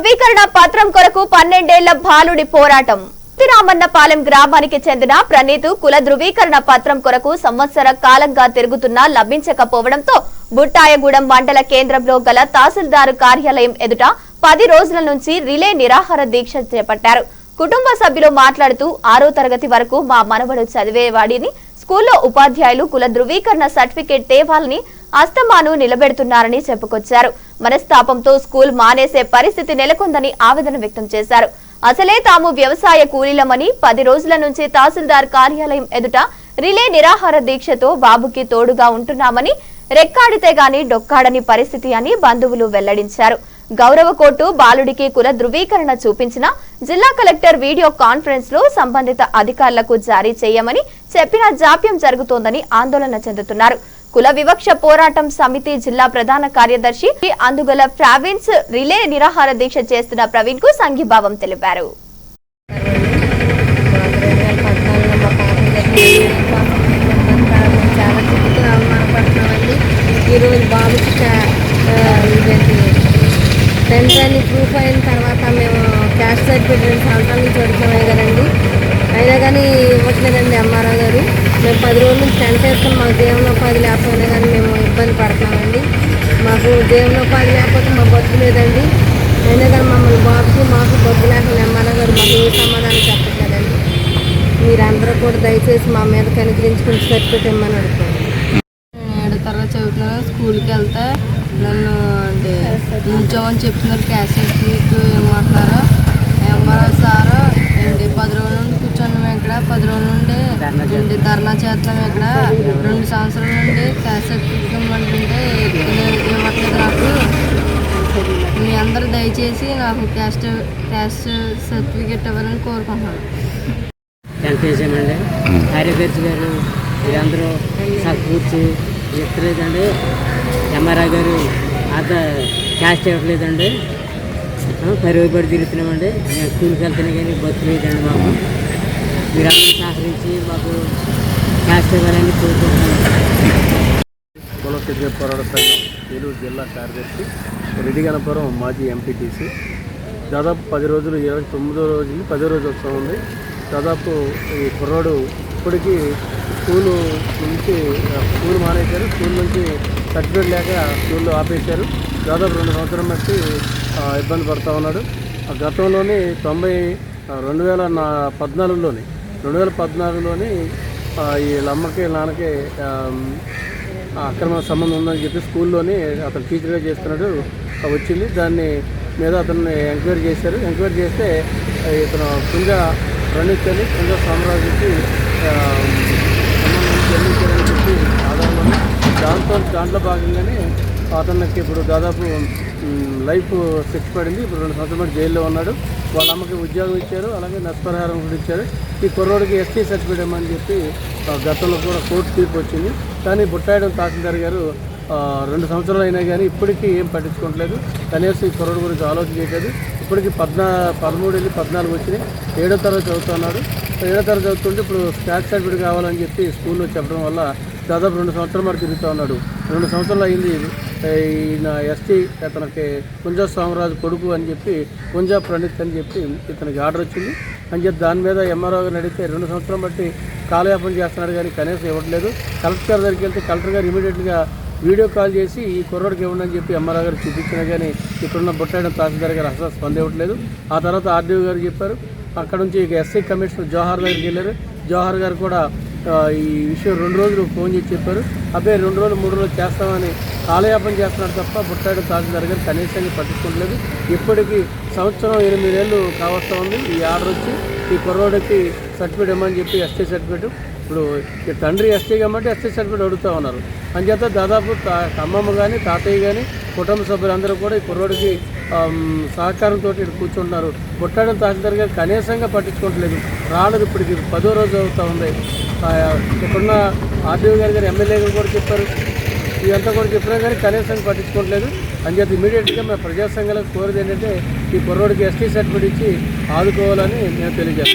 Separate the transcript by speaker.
Speaker 1: ధృవీకరణ పత్రం కొరకు పన్నెండేళ్ళ బాలుడి పోరాటం. రామన్నపాలెం గ్రామానికి చెందిన ప్రణీత్ కుల ధృవీకరణ పత్రం కొరకు సంవత్సర కాలంగా తిరుగుతున్నా లభించకపోవడంతో బుట్టాయగూడెం మండల కేంద్రంలో గల తహసీల్దారు కార్యాలయం ఎదుట పది రోజుల నుంచి రిలే నిరాహార దీక్ష చేపట్టారు. కుటుంబ సభ్యులు మాట్లాడుతూ ఆరో తరగతి వరకు మా మనవడు చదివేవాడిని. స్కూల్లో ఉపాధ్యాయులు కుల ధృవీకరణ సర్టిఫికేట్ తేవాలని అస్తమాను నిలబెడుతున్నారని చెప్పుకొచ్చారు. మనస్తాపంతో స్కూల్ మానేసే పరిస్థితి నెలకొందని ఆవేదన వ్యక్తం చేశారు. అసలే తాము వ్యవసాయ కూలీలమని పది రోజుల నుంచి తహసీల్దార్ కార్యాలయం ఎదుట రిలే నిరాహార దీక్షతో బాబుకి తోడుగా ఉంటున్నామని రెక్కాడితే గాని డొక్కాడని పరిస్థితి అని బంధువులు వెల్లడించారు. గౌరవ కోర్టు బాలుడికి కుల ధృవీకరణ చూపించిన జిల్లా కలెక్టర్ వీడియో కాన్ఫరెన్స్లో సంబంధిత అధికారులకు జారీ చేయమని చెప్పిన జాప్యం జరుగుతోందని ఆందోళన చెందుతున్నారు. కుల వివక్ష పోరాటం సమితి జిల్లా ప్రధాన కార్యదర్శి అందుగల ప్రావిన్స్ రిలే నిరాహార దీక్ష చేస్తున్న ప్రవీణ్కు సంఘీభావం తెలిపారు.
Speaker 2: టెన్త్ ప్రూఫ్ అయిన తర్వాత మేము క్యాస్ట్ సర్టిఫికేట్ రెండు సంవత్సరాల నుంచి కదండి. అయినా కానీ ఇవ్వట్లేదండి ఎంఆర్ఓ గారు. మేము పది రోజుల నుంచి టెన్త్ వేసుకుని మాకు జీవనోపాధి లేకపోయినా కానీ మేము ఇబ్బంది పడుతున్నామండి. మాకు జీవనోపాధి లేకపోతే మా బొత్తు లేదండి. అయినా కానీ మమ్మల్ని బాబుకి మాకు బొత్తు లేకుండా ఎంఆర్ఓ గారు మాకు ఏ సమాధానం చెప్పట్లేదండి. మీరందరూ కూడా దయచేసి మా మీద కనికరించుకుని సర్టిఫికేట్ ఇమ్మని అడుగుతాను ఏడు తర్వాత చదువుతున్నాను స్కూల్కి వెళ్తే నన్ను అంటే ఉంచామని చెప్తున్నారు క్యాసెట్ ఏమంటున్నారు? MRO sir? ఏంటి పది రోజుల నుండి కూర్చున్నాం ఇక్కడ పది రోజుల నుండి ఏంటి ధర్నా చేస్తున్నాం ఇక్కడ రెండు సంవత్సరాల నుండి క్యాసెట్ ఇవ్వమంటుంటే ఇవ్వట్లేదు నాకు. మీ అందరూ దయచేసి నాకు క్యాస్ట్ క్యాస్ట్ సర్టిఫికేట్ ఇవ్వాలని కోరుకుంటున్నాను.
Speaker 3: టెన్త్ వేసామండి కార్యదర్శి గారు వీరందరూ కూర్చి చెప్తలేదండి ఎంఆర్ఆర్ గారు అంత క్యాష్ ఇవ్వట్లేదండి. పరుగుబడి తిరుగుతున్నామండి మేము స్కూల్కి వెళ్తేనే కానీ బస్సు లేదండి మాకు. మీరందరూ సహకరించి మాకు క్యాష్ ఇవ్వాలని కోరుకుంటున్నాం.
Speaker 4: పోరాట సంఘం ఏలూరు జిల్లా కార్యదర్శి రెడ్డిగనపురం మాజీ ఎంపీటీసీ. దాదాపు పది రోజులు ఇరవై తొమ్మిదో రోజు పదో రోజు వస్తూ ఉంది. దాదాపు ఈ కుర్రాడు ఇప్పటికీ స్కూలు నుంచి స్కూల్ మానేశారు. స్కూల్ నుంచి సర్టిఫికేట్ లేక స్కూల్లో ఆపేశారు. దాదాపు రెండు సంవత్సరం బట్టి ఇబ్బంది పడుతూ ఉన్నాడు. ఆ గతంలోని తొంభై రెండు వేల నా పద్నాలుగులోని రెండు వేల పద్నాలుగులోని ఈ అమ్మకి నాన్నకి అక్రమ సంబంధం ఉందని చెప్పి స్కూల్లోని అతను టీచర్గా చేస్తున్నాడు. వచ్చింది. దాన్ని మీద అతన్ని ఎంక్వైరీ చేశారు. ఎంక్వైరీ చేస్తే ఇతను కుంజ ప్రణీత్ అని సామ్రాజ్యకి చెల్లించారని చెప్పి ఆధారంలో దాంతో దాంట్లో భాగంగానే అతనికి ఇప్పుడు దాదాపు లైఫ్ శిక్ష పడింది. ఇప్పుడు రెండు సంవత్సరాలు పాటు జైల్లో ఉన్నాడు. వాళ్ళ అమ్మకి ఉద్యోగం ఇచ్చారు అలాగే నష్టపరిహారం కూడా ఇచ్చారు. ఈ కుర్రోడికి ఎస్టీ సర్టిఫికేట్ ఇవ్వమని చెప్పి గతంలో కూడా కోర్టు తీర్పు వచ్చింది. కానీ బుట్టాయడం తహసీల్దార్ గారు రెండు సంవత్సరాలు అయినా కానీ ఇప్పటికీ ఏం పట్టించుకోవట్లేదు. కనీసం ఈ కుర్రోడు గురించి ఆలోచన చేయలేదు ఇప్పటికి పద్నా పదమూడు వెళ్ళి పద్నాలుగు వచ్చినాయి. ఏడో తరగతి చదువుతున్నాడు. ఏడో తరగతి చదువుతుంటే ఇప్పుడు స్టాక్ సర్టిఫికేట్ కావాలని చెప్పి స్కూల్లో చెప్పడం వల్ల దాదాపు రెండు సంవత్సరాల మరి తిరుగుతూ ఉన్నాడు. రెండు సంవత్సరాలు అయింది ఈయన ఎస్టీ ఇతనికి కుంజా సోమరాజు కొడుకు అని చెప్పి కుంజా ప్రణీత్ అని చెప్పి ఇతనికి ఆర్డర్ వచ్చింది. అని చెప్పి దాని మీద ఎంఆర్ఓ గారిని అడిగితే రెండు సంవత్సరం బట్టి కాలయాపన చేస్తున్నాడు కానీ కనీసం ఇవ్వట్లేదు. కలెక్టర్ గారి దగ్గరికి వెళ్తే కలెక్టర్ గారు ఇమీడియట్గా వీడియో కాల్ చేసి ఈ కుర్రోడికి ఇవ్వండి అని చెప్పి ఎంఆర్ఓ గారు చూపించినా కానీ ఇప్పుడున్న బుట్టాయడం తహసీల్దార్ గారు అసలు స్పందివ్వట్లేదు. ఆ తర్వాత ఆర్డీఓ గారు చెప్పారు. అక్కడ నుంచి ఎస్సీ కమిషనర్ జవహర్ దగ్గరికి వెళ్ళారు. జవహర్ గారు కూడా ఈ విషయం రెండు రోజులు ఫోన్ చేసి చెప్పారు. అబ్బాయి రెండు రోజులు మూడు రోజులు చేస్తామని కాలయాపన చేస్తున్నాడు తప్ప బుట్టాడు తహసీల్దార్ గారు కనీసంగా పట్టించుకోవట్లేదు ఇప్పటికీ సంవత్సరం ఎనిమిదేళ్ళు కావస్తా ఉంది. ఈ ఆర్డర్ వచ్చి ఈ కుర్రోడికి సర్టిఫికేట్ ఇవ్వమని చెప్పి ఎస్టీ సర్టిఫికేట్. ఇప్పుడు ఈ తండ్రి ఎస్టీ కాబట్టి ఎస్టీ సర్టిఫికేట్ అడుగుతూ ఉన్నారు. అంచేత దాదాపు అమ్మమ్మ కానీ తాతయ్య కానీ కుటుంబ సభ్యులందరూ కూడా ఈ కుర్రోడికి సహకారంతో ఇక్కడ కూర్చుంటున్నారు. బుట్టాడం తహసీల్దార్ గారు కనీసంగా పట్టించుకోవట్లేదు. రాలేదు ఇప్పటికి. పదో రోజు అవుతూ ఉంది. ఇక్కడున్న ఆర్డీఓ గారు గారు ఎమ్మెల్యే గారు కూడా చెప్పారు. ఇదంతా కూడా చెప్పినా కానీ కనీసం పట్టించుకోవట్లేదు. అంచేత ఇమీడియట్గా మేము ప్రజాసంఘాలకు కోరేది ఏంటంటే ఈ కుర్రోడికి ఎస్టీ సర్టిఫికేట్ ఇచ్చి ఆదుకోవాలని నేను తెలియజేస్తాను